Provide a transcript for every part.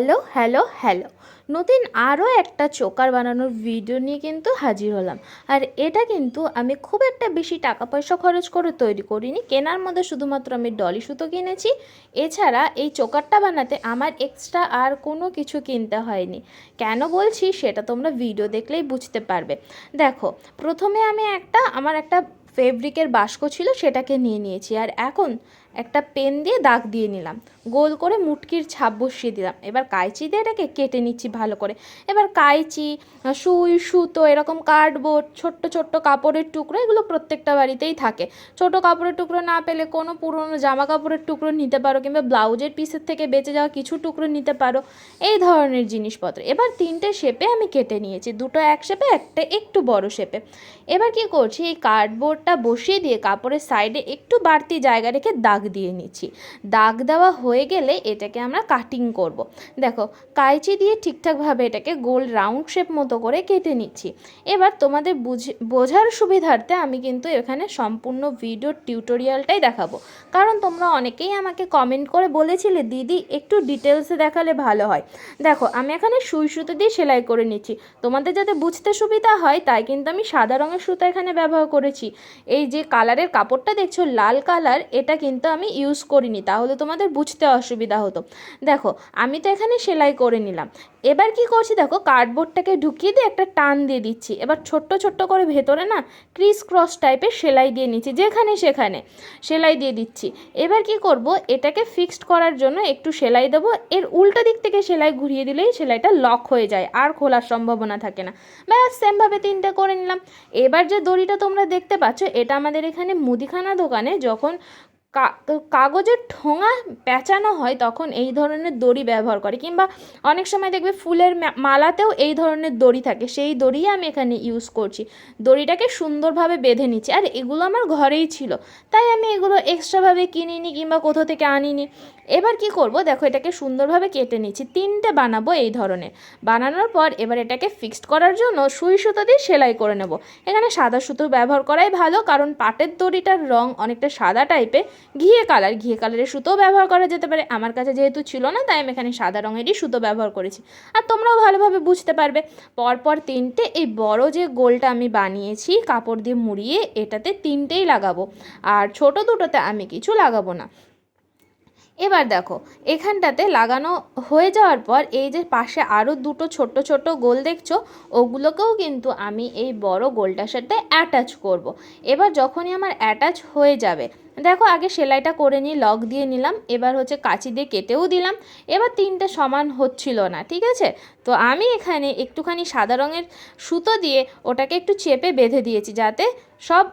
Hello hello hello. নতুন আরও একটা চোকার বানানোর ভিডিও নিয়ে কিন্তু হাজির হলাম। আর এটা কিন্তু আমি খুব একটা বেশি টাকা পয়সা খরচ করে তৈরি করিনি। কেনার মধ্যে শুধুমাত্র আমি ডলি সুতো কিনেছি। এছাড়া এই চোকারটা বানাতে আমার এক্সট্রা আর কোনো কিছু কিনতে হয়নি। কেন বলছি সেটা তোমরা ভিডিও দেখলেই বুঝতে পারবে। দেখো, প্রথমে আমি একটা, আমার একটা ফেব্রিকের বাস্ক ছিল সেটাকে নিয়ে নিয়েছি। আর এখন একটা পেন দিয়ে দাগ দিয়ে নিলাম। গোল করে মুটকির ছাপ বসিয়ে দিলাম। এবার কাঁচি দিয়ে এটাকে কেটে নিচ্ছি ভালো করে। এবার কাঁচি সুই, সুতো এরকম কার্ডবোর্ড, ছোট্ট ছোট্ট কাপড়ের টুকরো এগুলো প্রত্যেকটা বাড়িতেই থাকে। ছোট কাপড়ের টুকরো না পেলে কোনো পুরনো জামা কাপড়ের টুকরো নিতে পারো কিংবা ব্লাউজের পিসের থেকে বেঁচে যাওয়া কিছু টুকরো নিতে পারো। এই ধরনের জিনিসপত্র। এবার তিনটে শেপে আমি কেটে নিয়েছি। দুটো এক শেপে, একটা একটু বড় শেপে। এবার কি করছি? এই কার্ডবোর্ডটা বসিয়ে দিয়ে কাপড়ের সাইডে একটু বাড়তি জায়গা রেখে দাগ দিয়ে নিচ্ছি। দাগ দেওয়া হয়ে গেলে এটাকে আমরা কাটিং করব। দেখো, কাইচি দিয়ে ঠিকঠাকভাবে এটাকে গোল রাউন্ড শেপ মতো করে কেটে নিচ্ছি। এবার তোমাদের বুঝে, বোঝার সুবিধার্থে আমি কিন্তু এখানে সম্পূর্ণ ভিডিও টিউটোরিয়ালটাই দেখাবো। কারণ তোমরা অনেকেই আমাকে কমেন্ট করে বলেছিলে, দিদি, একটু ডিটেলসে দেখালে ভালো হয়। দেখো, আমি এখানে সুই সুতো দিয়ে সেলাই করে নিচ্ছি। তোমাদের যাতে বুঝতে সুবিধা হয়, তাই কিন্তু আমি সাদা রঙের সুতো এখানে ব্যবহার করেছি। এই যে কালারের কাপড়টা দেখছ, লাল কালার, এটা কিন্তু আমি ইউজ করিনি, তাহলে তোমাদের বুঝতে অসুবিধা হতো। দেখো, আমি তো এখানে সেলাই করে নিলাম। এবার কি করছি দেখো কার্ডবোর্ডটাকে ঢুকিয়ে দিয়ে একটা টান দিয়ে দিচ্ছি। এবার ছোট্ট ছোট্ট করে ভেতরে না ক্রিস ক্রস টাইপের সেলাই দিয়ে নিচ্ছি, যেখানে সেখানে সেলাই দিয়ে দিচ্ছি। এবার কি করব, এটাকে ফিক্সড করার জন্য একটু সেলাই দেবো। এর উল্টো দিক থেকে সেলাই ঘুরিয়ে দিলেই সেলাইটা লক হয়ে যায়, আর খোলার সম্ভাবনা থাকে না। ব্যাস সেমভাবে তিনটে করে নিলাম। এবার যে দড়িটা তোমরা দেখতে পাচ্ছ এটা আমাদের এখানে মুদিখানা দোকানে যখন কাগজের ঠোঙা পেঁচানো হয় তখন এই ধরনের দড়ি ব্যবহার করে। কিংবা অনেক সময় দেখবে ফুলের মালাতেও এই ধরনের দড়ি থাকে। সেই দড়িই আমি এখানে ইউজ করছি। দড়িটাকে সুন্দরভাবে বেঁধে নিচ্ছি। আর এগুলো আমার ঘরেই ছিল। তাই আমি এগুলো এক্সট্রাভাবে কিনিনি কিংবা কোথাও থেকে আনিনি। এবার কি করব? দেখো এটাকে সুন্দরভাবে কেটে নিচ্ছি। তিনটে বানাবো এই ধরনের। বানানোর পর এবার এটাকে ফিক্সড করার জন্য সুই সুতো দিয়ে সেলাই করে নেব। এখানে সাদা সুতো ব্যবহার করাই ভালো, কারণ পাটের দড়িটার রং অনেকটা সাদা টাইপের ঘিয়ে কালার ঘিয়ে কালারের সুতো ব্যবহার করা যেতে পারে। আমার কাছে যেহেতু ছিল না, তাই আমি এখানে সাদা রঙেরই সুতো ব্যবহার করেছি। আর তোমরাও ভালোভাবে বুঝতে পারবে। পরপর তিনটে এই বড় যে গোলটা আমি বানিয়েছি, কাপড় দিয়ে মুড়িয়ে এটাতে তিনটেই লাগাবো। আর ছোট দুটোতে আমি কিছু লাগাবো না। এবার দেখো, এখানটাতে লাগানো হয়ে যাওয়ার পর এই যে পাশে আরও দুটো ছোট ছোট গোল দেখছ, ওগুলোকেও কিন্তু আমি এই বড় গোলটার সাথে অ্যাটাচ করব। এবার যখনই আমার অ্যাটাচ হয়ে যাবে, দেখো আগে সেলাইটা করে নিয়ে লক দিয়ে নিলাম, এবার হচ্ছে কাঁচি দিয়ে কেটেও দিলাম, এবার তিনটে সমান হচ্ছিল না, ঠিক আছে তো আমি এখানে একটুখানি সাদা রঙের সুতো দিয়ে ওটাকে একটু চেপে বেঁধে দিয়েছি যাতে সব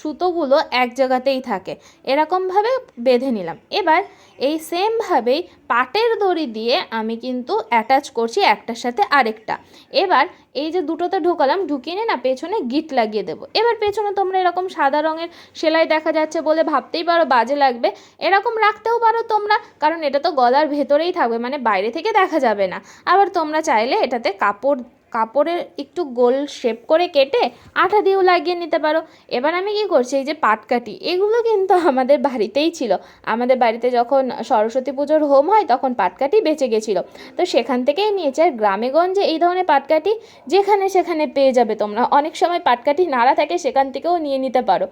সুতোগুলো এক জায়গাতেই থাকে। এরকমভাবে বেঁধে নিলাম। এবার এই সেমভাবেই পাটের দড়ি দিয়ে আমি কিন্তু অ্যাটাচ করছি একটার সাথে আরেকটা। এবার এই যে দুটোতে ঢোকালাম, ঢুকিয়ে নিয়ে না পেছনে গিট লাগিয়ে দেবো। এবার পেছনে তোমরা এরকম সাদা রঙের সেলাই দেখা যাচ্ছে বলে ভাবতেই পারো, বাজে লাগবে। এরকম রাখতেও পারো তোমরা, কারণ এটা তো গলার ভেতরেই থাকবে মানে বাইরে থেকে দেখা যাবে না। আবার তোমরা চাইলে এটাতে কাপড় কাপড়ের একটু গোল শেপ করে কেটে আঠা দিয়েও লাগিয়ে নিতে পারো। এবার আমি কি করছি, এই যে পাটকাঠি, এগুলো কিন্তু আমাদের বাড়িতেই ছিল। আমাদের বাড়িতে যখন সরস্বতী পুজোর হোম হয়, তখন পাটকাঠি বেঁচে গেছিল। তো সেখান থেকেই নিয়েছে আর গ্রামেগঞ্জে এই ধরনের পাটকাঠি, যেখানে সেখানে পেয়ে যাবে তোমরা। অনেক সময় পাটকাঠি নাড়া থাকে, সেখান থেকেও নিয়ে নিতে পারো।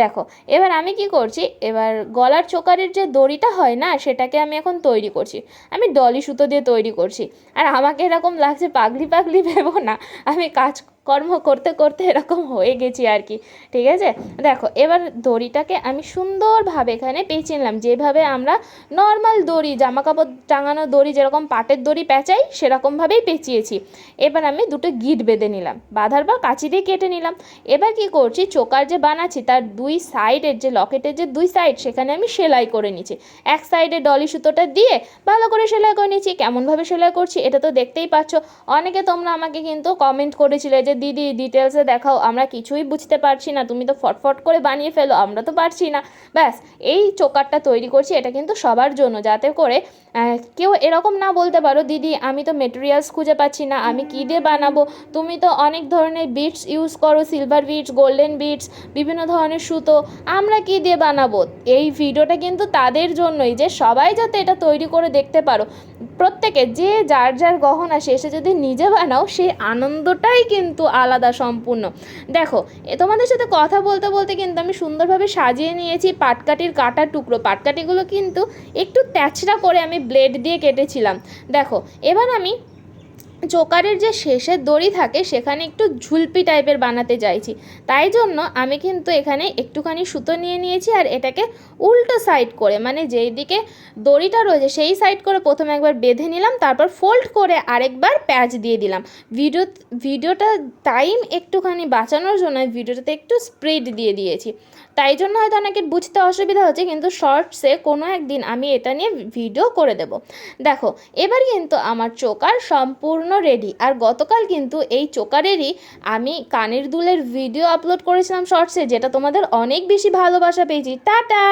দেখো, এবার আমি কি করছি, এবার গলার চোকারের যে দড়িটা হয় না, সেটাকে আমি এখন তৈরি করছি। আমি ডলি সুতো দিয়ে তৈরি করছি। আর আমাকে এরকম লাগছে পাগলি পাগলি ভেবো না। আমি কাজ কর্ম করতে করতে এরকম হয়ে গেছি আর কি, ঠিক আছে? দেখো, এবার দড়িটাকে আমি সুন্দরভাবে এখানে পেঁচিয়ে নিলাম। যেভাবে আমরা নর্মাল দড়ি জামা কাপড় টাঙানো দড়ি, যেরকম পাটের দড়ি পেঁচাই, সেরকমভাবেই পেঁচিয়েছি। এবার আমি দুটো গিট বেঁধে নিলাম, বাঁধার পর কাঁচি দিয়ে কেটে নিলাম। এবার কি করছি, চোকার যে বানাচ্ছি তার দুই সাইডের যে লকেটের যে দুই সাইড, সেখানে আমি সেলাই করে নিচ্ছি। এক সাইডে ডলি সুতোটা দিয়ে ভালো করে সেলাই করে নিচ্ছি। কেমনভাবে সেলাই করছি, এটা তো দেখতেই পাচ্ছ। অনেকে তোমরা আমাকে কিন্তু কমেন্ট করেছিলে যে দিদি ডিটেলসে দেখাও, আমরা কিছুই বুঝতে পারছি না। তুমি তো ফটফট করে বানিয়ে ফেলো, আমরা তো পারছি না। ব্যাস, এই চোকারটা তৈরি করছি, এটা কিন্তু সবার জন্য, যাতে করে কেউ এরকম না বলতে পারো, দিদি, আমি তো মেটেরিয়ালস খুঁজে পাচ্ছি না, আমি কী দিয়ে বানাবো? তুমি তো অনেক ধরনের বিটস ইউজ করো সিলভার বিটস গোল্ডেন বিটস বিভিন্ন ধরনের সুতো, আমরা কী দিয়ে বানাবো? এই ভিডিওটা কিন্তু তাদের জন্যই, যে সবাই যাতে এটা তৈরি করে দেখতে পারো। প্রত্যেকে যে যার যার গহনা শেষে যদি নিজে বানাও, সেই আনন্দটাই কিন্তু আলাদা সম্পূর্ণ। দেখো তোমাদের সাথে কথা বলতে বলতে কিন্তু আমি সুন্দরভাবে সাজিয়ে নিয়েছি পাটকাটির কাটা টুকরো। পাটকাটিগুলো কিন্তু একটু ত্যাচড়া করে আমি ব্লেড দিয়ে কেটেছিলাম। দেখো, এবার আমি চোকারের যে শেষের দড়ি থাকে, সেখানে একটু ঝুলপি টাইপের বানাতে চাইছি। তাই জন্য আমি কিন্তু এখানে একটুখানি সুতো নিয়ে নিয়েছি আর এটাকে উল্টো সাইড করে মানে যেই দিকে দড়িটা রয়েছে সেই সাইড করে প্রথমে একবার বেঁধে নিলাম, তারপর ফোল্ড করে আরেকবার প্যাচ দিয়ে দিলাম। ভিডিও, ভিডিওটা টাইম একটুখানি বাঁচানোর জন্য ভিডিওটাতে একটু স্প্রিড দিয়ে দিয়েছি। তাই জন্য হয়তো অনেকের বুঝতে অসুবিধা হচ্ছে, কিন্তু শর্টসে কোনো একদিন আমি এটা নিয়ে ভিডিও করে দেব। দেখো, এবার কিন্তু আমার চোকার সম্পূর্ণ রেডি আর গতকাল কিন্তু এই চোকারেরই আমি কানের দুলের ভিডিও আপলোড করেছিলাম শর্টসে, যেটা তোমাদের অনেক বেশি ভালোবাসা পেয়েছি। টাটা!